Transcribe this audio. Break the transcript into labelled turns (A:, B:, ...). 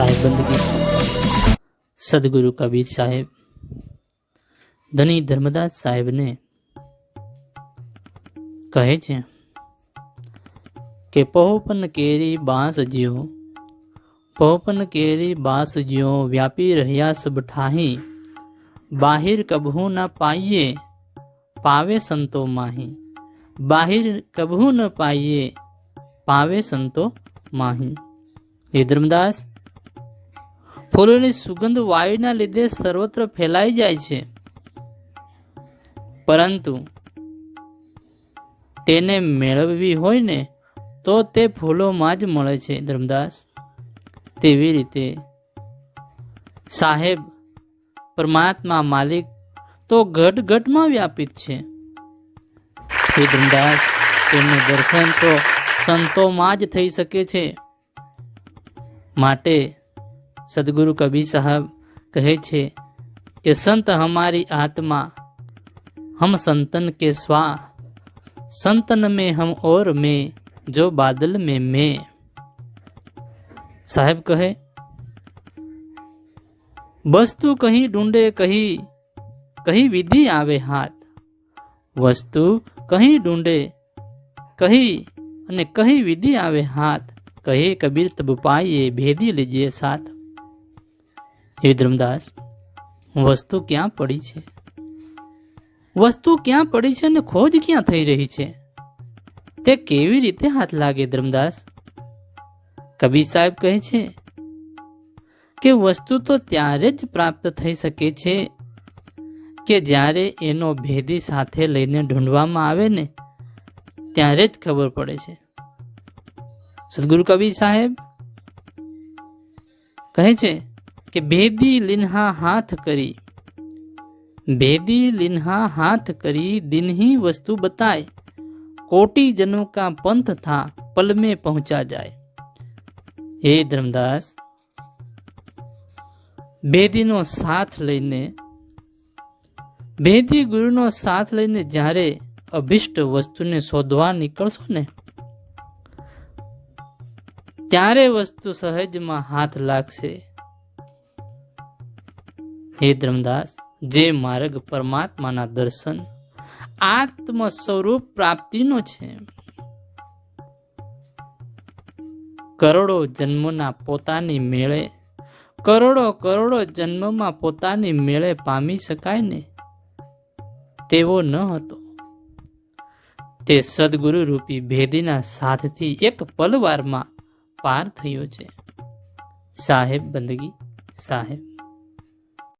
A: સાહેબ બંદગી સદગુરુ કબીર સાહેબ ધની ધર્મદાસ સાહેબને કહે છે કે પહોપન કેરી બાંસ જ્યો પહોપન કેરી બાંસ જ્યો વ્યાપી રહ્યા સબ ઠાહી બાહિર કબહુ ન પાઈએ પાવે સંતો માહી બાહિર કબહુ ન પાઈએ પાવે સંતો માહી હે ધર્મદાસ ફૂલોની સુગંધ વાયુના લીધે સર્વત્ર ફેલાઈ જાય છે. પરંતુ તેને મેળવવી હોય ને, તો તે ફૂલોમાં જ મળે છે, ધર્મદાસ. તેવી રીતે સાહેબ પરમાત્મા માલિક તો ઘટ ઘટમાં વ્યાપિત છે. હે ધર્મદાસ, તેમનું દર્શન તો સંતોમાં જ થઈ શકે છે. માટે સદગુરુ કબીર સાહેબ કહે છે કે, સંત હમારી આત્મા, હમ સંતન કે સ્વા સંતન મેં હમ ઓર મેં, જો બાદલ મેં મેં. સાહેબ કહે, વસ્તુ કહી ઢૂંઢે કહી કહી વિધિ આવે હાથ. વસ્તુ કહી ઢૂંઢે કહી અને કહી વિધિ આવે હાથ. કહે કબીર, તબ પાઈએ ભેદી લીજીએ સાથ. હે ધર્મદાસ વસ્તુ ક્યાં પડી છે? વસ્તુ ક્યાં પડી છે અને ખોજ ક્યાં થઈ રહી છે? તે કેવી રીતે હાથ લાગે ધર્મદાસ? કબીર સાહેબ કહે છે કે વસ્તુ તો ત્યારે જ પ્રાપ્ત થઈ શકે છે કે જ્યારે એનો ભેદી સાથે લઈને ઢૂંઢવામાં આવે ને, ત્યારે જ ખબર પડે છે. સદગુરુ કબીર સાહેબ કહે છે કે ભેદી લીન્હા હાથ કરી भेदी लिन्हा हाथ करी दिन ही वस्तु बताए कोटि जनों का पंथ था पल में पहुंचा जाए હે ધર્મદાસ ભેદીનો સાથ લઈને ભેદી ગુરુનો સાથ લઈને જ્યારે અભિષ્ટ વસ્તુને શોધવા નીકળશો ને ત્યારે વસ્તુ સહજમાં હાથ લાગશે હે ધર્મદાસ, જે માર્ગ પરમાત્માના દર્શન આત્મ સ્વરૂપ પ્રાપ્તિનો છે. કરોડો જન્મના પોતાની મેળે, કરોડો કરોડો જન્મમાં પોતાની મેળે પામી શકાય ને? તેવો ન હતો. તે સદગુરુ રૂપી ભેદીના સાથથી એક પલવારમાં પાર થયો છે. સાહેબ બંદગી, સાહેબ.